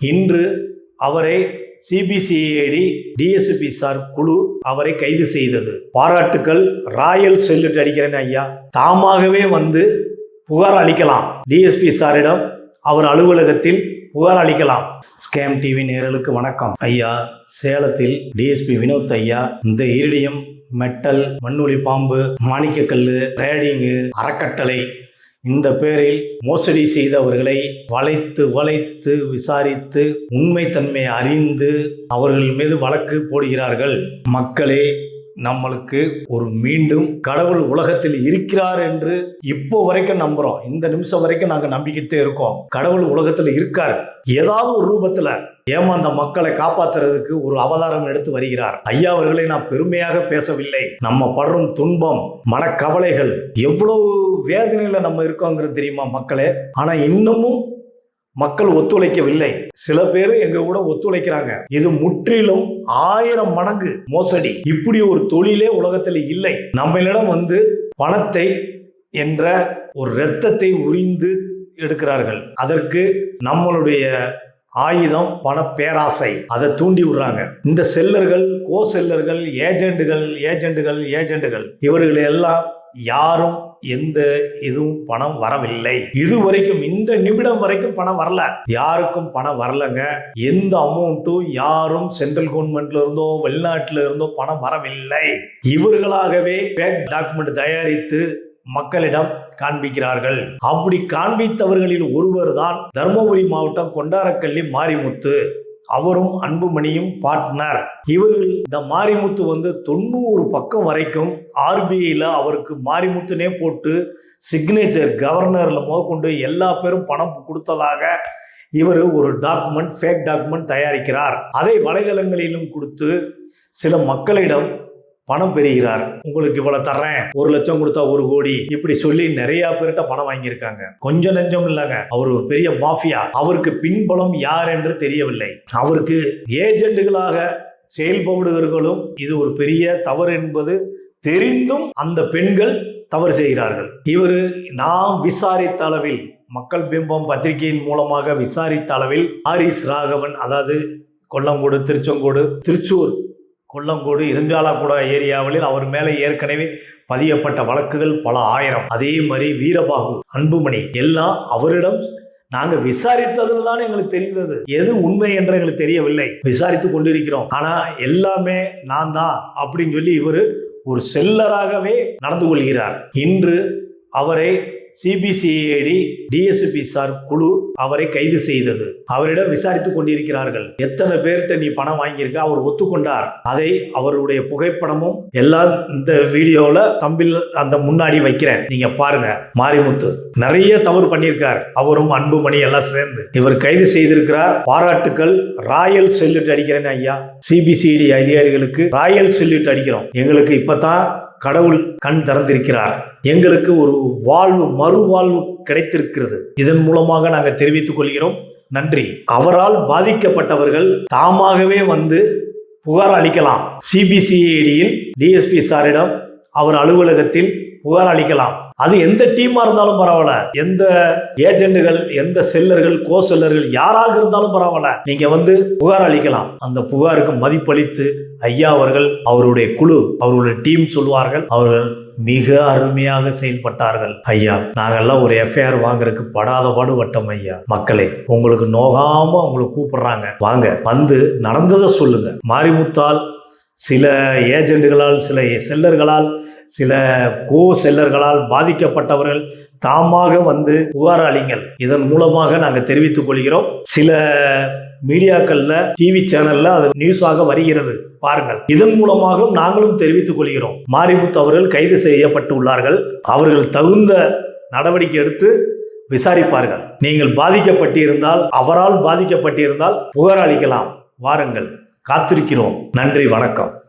இன்று அவரை CBCID DSP sir குழு அவரை கைது செய்தது. பாராட்டுக்கள் ராயல் செல்லுட் அடிக்கிறேன் ஐயா. தாமாகவே வந்து புகார் அளிக்கலாம். டிஎஸ்பி சாரிடம் அவர் அலுவலகத்தில் புகார் அளிக்கலாம். ஸ்கேம் டிவி நேரலுக்கு வணக்கம். ஐயா சேலத்தில் டிஎஸ்பி வினோத் ஐயா இந்த இரிடியம் மெட்டல் மண்ணுளி பாம்பு மாணிக்கக்கல்லு ரேடிங்கு அறக்கட்டளை இந்த பேரில் மோசடி செய்தவர்களை வளைத்து வளைத்து விசாரித்து உண்மைத்தன்மையை அறிந்து அவர்கள் மீது வழக்கு போடுகிறார்கள். மக்களே நம்மளுக்கு ஒரு மீண்டும் கடவுள் உலகத்தில் இருக்கிறார் என்று இப்போ வரைக்கும் நம்புறோம். இந்த நிமிஷம் வரைக்கும் நாங்கள் நம்பிக்கிட்டே இருக்கோம். கடவுள் உலகத்தில் இருக்கார். ஏதாவது ஒரு ரூபத்தில் ஏமாந்த மக்களை காப்பாத்துறதுக்கு ஒரு அவதாரம் எடுத்து வருகிறார். ஐயா அவர்களை நான் பெருமையாக பேசவில்லை. நம்ம படுறும் துன்பம் மனக்கவலைகள் எவ்வளவு வேதனையில் நம்ம இருக்கோங்கிறது தெரியுமா மக்களே? ஆனால் இன்னமும் மக்கள் ஒத்துழைக்கவில்லை. சில பேர் எங்க கூட ஒத்துழைக்கிறாங்க. இது முற்றிலும் ஆயிரம் மடங்கு மோசடி. இப்படி ஒரு தொழிலே உலகத்தில் இல்லை. நம்மளிடம் வந்து பணத்தை என்ற ஒரு இரத்தத்தை உரிந்து எடுக்கிறார்கள். அதற்கு நம்மளுடைய ஆயுதம் பண பேராசை அதை தூண்டி விடுறாங்க. இந்த செல்லர்கள் கோ செல்லர்கள் ஏஜெண்டுகள் ஏஜெண்டுகள் ஏஜெண்டுகள் இவர்களை எல்லாம் யாரும் எந்த இதுவும் பணம் வரவில்லை. இது வரைக்கும் இந்த நிமிடம் வரைக்கும் பணம் வரல. யாருக்கும் பணம் வரலங்க. எந்த அமௌண்ட்டும் யாரும் சென்ட்ரல் கவர்மெண்ட்ல இருந்தோ வெளிநாட்டுல இருந்தோ பணம் வரவில்லை. இவர்களாகவே பேக் டாக்குமெண்ட் தயாரித்து மக்களிடம் காண்பிக்கிறார்கள். அப்படி காண்பித்தவர்களில் ஒருவர் தான் தருமபுரி மாவட்டம் கொண்டாரக்கல்லி மாரிமுத்து. அவரும் அன்புமணியும் பார்ட்னர் இவர்கள் இந்த மாரிமுத்து வந்து தொண்ணூறு பக்கம் வரைக்கும் ஆர்பிஐயில் அவருக்கு மாரிமுத்துனே போட்டு சிக்னேச்சர் கவர்னரில் முதற்கொண்டு எல்லா பேரும் பணம் கொடுத்ததாக இவர் ஒரு டாக்குமெண்ட் ஃபேக் டாக்குமெண்ட் தயாரிக்கிறார். அதை வலைதளங்களிலும் கொடுத்து சில மக்களிடம் பணம் பெறுகிறார். உங்களுக்கு இவ்வளவு தர்றேன். ஒரு லட்சம் கொடுத்தா ஒரு கோடி. இப்படி சொல்லி நிறைய பேர்கிட்ட பணம் வாங்கியிருக்காங்க. கொஞ்சம் நெஞ்சம் இல்லைங்க. அவர் ஒரு பெரிய மாஃபியா. அவருக்கு பின்பலம் யார் என்று தெரியவில்லை. அவருக்கு ஏஜெண்டுகளாக செயல்படுவர்களும் இது ஒரு பெரிய தவறு என்பது தெரிந்தும் அந்த பெண்கள் தவறு செய்கிறார்கள். இவர் நாம் விசாரித்த அளவில் மக்கள் பிம்பம் பத்திரிகையின் மூலமாக விசாரித்த அளவில் ஹாரிஸ் ராகவன் அதாவது கொல்லங்கோடு திருச்செங்கோடு திருச்சூர் கொல்லங்கோடு இருஞ்சாலாக்குட ஏரியாவில் அவர் மேலே ஏற்கனவே பதியப்பட்ட வழக்குகள் பல ஆயிரம். அதே மாதிரி வீரபாகு அன்புமணி எல்லாம் அவரிடம் நாங்கள் விசாரித்ததில் தான் எங்களுக்கு தெரிந்தது. எது உண்மை என்று எங்களுக்கு தெரியவில்லை. விசாரித்து கொண்டிருக்கிறோம். ஆனால் எல்லாமே நான் தான் அப்படின்னு சொல்லி இவர் ஒரு செல்லராகவே நடந்து கொள்கிறார். இன்று அவரை சிபிசிஐடி டிஎஸ்பி சார் குழு அவரை கைது செய்தது. அவரிடம் விசாரித்துக் கொண்டிருக்கிறார்கள். எத்தனை பேர்கிட்ட நீ பணம் வாங்கியிருக்க? அவர் ஒத்துக்கொண்டார். அதை அவருடைய புகைப்படமும் எல்லாம் இந்த வீடியோவில் தம்பில் அந்த முன்னாடி வைக்கிறேன். நீங்க பாருங்க மாரிமுத்து. நிறைய தவறு பண்ணியிருக்கார். அவரும் அன்புமணி எல்லாம் சேர்ந்து. இவர் கைது செய்திருக்கிறார். பாராட்டுக்கள் ராயல் செல்யூட் அடிக்கிறேன்னு ஐயா. சிபிசிஐடி அதிகாரிகளுக்கு ராயல் செல்யூட் அடிக்கிறோம். எங்களுக்கு இப்பதான் கடவுள் கண் திறந்திருக்கிறார். எங்களுக்கு ஒரு வாழ்வு மறுவாழ்வு கிடைத்திருக்கிறது. இதன் மூலமாக நாங்கள் தெரிவித்துக் கொள்கிறோம். நன்றி. அவரால் பாதிக்கப்பட்டவர்கள் தாமாகவே வந்து புகார் அளிக்கலாம். சிபிசிஐடியில் டிஎஸ்பி சாரிடம் அவர் அலுவலகத்தில் புகார் அளிக்கலாம். அது எந்த டீமா இருந்தாலும் பரவாயில்ல. எந்த ஏஜெண்டுகள் எந்த செல்லர்கள் கோ செல்லர்கள் யாராக இருந்தாலும் பரவாயில்ல. நீங்க வந்து புகார் அளிக்கலாம். அந்த புகாருக்கு மதிப்பளித்து ஐயா அவர்கள் அவருடைய குழு அவருடைய டீம் சொல்வார்கள் அவர்கள் மிக அருமையாக செயல்பட்டார்கள். ஐயா நாங்கெல்லாம் ஒரு எஃப்ஐஆர் வாங்குறதுக்கு படாத பாடுபட்டோம் ஐயா. மக்களே உங்களுக்கு நோகாம உங்களுக்கு கூப்பிடுறாங்க. வாங்க வந்து நடந்ததை சொல்லுங்க. மாரிமுத்தால் சில ஏஜெண்டுகளால் சில செல்லர்களால் சில கோ செல்லர்களால் பாதிக்கப்பட்டவர்கள் தாமாக வந்து புகார் அளிங்கள். இதன் மூலமாக நாங்கள் தெரிவித்துக் கொள்கிறோம். சில மீடியாக்கள்ல டிவி சேனல்ல அது நியூஸாக வருகிறது. பாருங்கள். இதன் மூலமாக நாங்களும் தெரிவித்துக் கொள்கிறோம். மாரிமுத்து அவர்கள் கைது செய்யப்பட்டு உள்ளார்கள். அவர்கள் தகுந்த நடவடிக்கை எடுத்து விசாரிப்பார்கள். நீங்கள் பாதிக்கப்பட்டிருந்தால் அவரால் பாதிக்கப்பட்டிருந்தால் புகார் அளிக்கலாம். வாருங்கள். காத்திருக்கிறோம். நன்றி வணக்கம்.